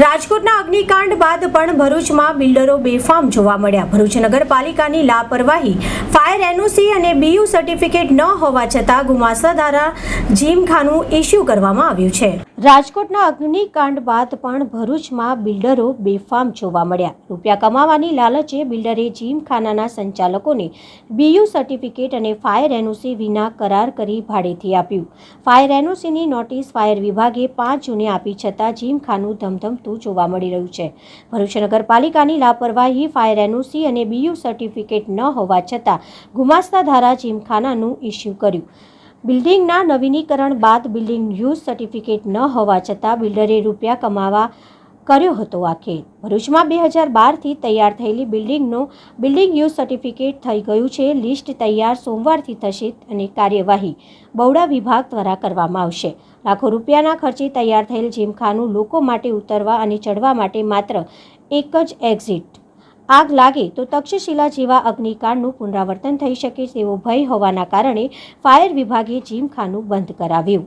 રાજકોટના અગ્નિકાંડ બાદ પણ ભરૂચમાં બિલ્ડરો બેફામ જોવા મળ્યા. ભરૂચ નગરપાલિકાની લાપરવાહી, ફાયર એનઓસી અને બીયુ સર્ટિફિકેટ ન હોવા છતાં ગુમાસા દ્વારા જીમખાનું ઇસ્યુ કરવામાં આવ્યું છે. રાજકોટના અગ્નિકાંડ બાદ પણ ભરૂચમાં બિલ્ડરો બેફામ જોવા મળ્યા. રૂપિયા કમાવાની લાલચે બિલ્ડરે જીમખાનાના સંચાલકોને બીયુ સર્ટિફિકેટ અને ફાયર એનઓસી વિના કરાર કરી ભાડેથી આપ્યું. ફાયર એનઓસીની નોટિસ ફાયર વિભાગે પાંચ જૂને આપી છતાં જીમખાનું ધમધમતું જોવા મળી રહ્યું છે. ભરૂચ નગરપાલિકાની લાપરવાહી, ફાયર એનઓસી અને બીયુ સર્ટિફિકેટ ન હોવા છતાં ગુમાસ્તા ધારા જીમખાનાનું ઇસ્યુ કર્યું. બિલ્ડિંગના નવીનીકરણ બાદ બિલ્ડિંગ યુઝ સર્ટિફિકેટ ન હોવા છતાં બિલ્ડરે રૂપિયા કમાવા કર્યો હતો આ ખેલ. ભરૂચમાં બે હજાર બારથી તૈયાર થયેલી બિલ્ડિંગનું બિલ્ડિંગ યુઝ સર્ટિફિકેટ થઈ ગયું છે. લિસ્ટ તૈયાર સોમવારથી થશે અને કાર્યવાહી બવડા વિભાગ દ્વારા કરવામાં આવશે. લાખો રૂપિયાના ખર્ચે તૈયાર થયેલ જીમખાનું લોકો માટે ઉતરવા અને ચડવા માટે માત્ર એક જ એક્ઝિટ. આગ લાગે તો તક્ષશિલા જેવા અગ્નિકાંડનું પુનરાવર્તન થઈ શકે તેવો ભય હોવાના કારણે ફાયર વિભાગે જીમખાનું બંધ કરાવ્યું.